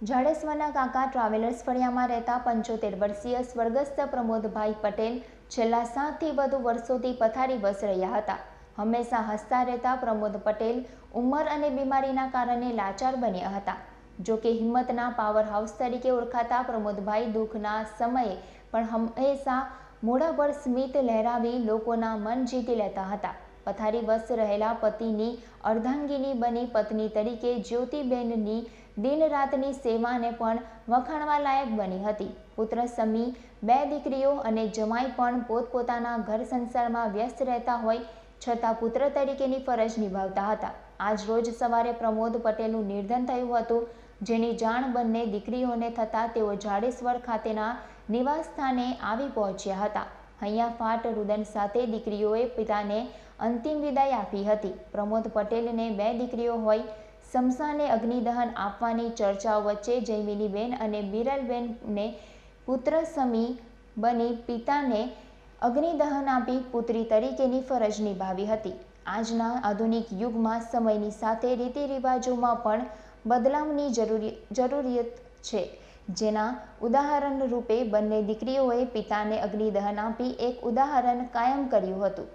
જાડેશ્વરના કાકા ટ્રાવેલર્સ ફળિયામાં રહેતા પંચોતેર વર્ષીય સ્વર્ગસ્થ પ્રમોદભાઈ પટેલ છેલ્લા સાતથી વધુ વર્ષોથી પથારી બસ રહ્યા હતા. હંમેશા હસતા રહેતા પ્રમોદ પટેલ ઉંમર અને બીમારીના કારણે લાચાર બન્યા હતા. જોકે હિંમતના પાવર હાઉસ તરીકે ઓળખાતા પ્રમોદભાઈ દુઃખના સમયે પણ હંમેશા મોઢા પર સ્મિત લહેરાવી લોકોના મન જીતી લેતા હતા. પથારી બસ રહેલા પતિની અર્ધાંગીની બની પત્ની તરીકે જ્યોતિબેનની દિન રાતની સેવાને પણ વખાણવા લાયક બની હતી. પુત્ર સમી, બે દીકરીઓ અને જમાઈ પણ પોતપોતાના ઘર સંસારમાં વ્યસ્ત રહેતા હોય, છતાં પુત્ર તરીકેની ફરજ નિભાવતા હતા. આજ રોજ સવારે પ્રમોદ પટેલનું નિર્ધન થયું હતું, જેની જાણ બંને દીકરીઓને થતાં તેઓ જાડેશ્વર ખાતેના નિવાસ સ્થાને આવી પહોંચ્યા હતા. અહીંયા ફાટ રુદન સાથે દીકરીઓએ પિતાને અંતિમ વિદાય આપી હતી. પ્રમોદ પટેલને બે દીકરીઓ હોય સમસાને અગ્નિદહન આપવાની ચર્ચાઓ વચ્ચે જૈમિનીબેન અને બિરલબેનને પુત્ર સમી બની પિતાને અગ્નિદહન આપી પુત્રી તરીકેની ફરજ નિભાવી હતી. આજના આધુનિક યુગમાં સમયની સાથે રીતિ રિવાજોમાં પણ બદલાવની જરૂરી, જરૂરિયાત છે. જેના ઉદાહરણ રૂપે બંને દીકરીઓએ પિતાને અગ્નિદહન આપી એક ઉદાહરણ કાયમ કર્યું હતું.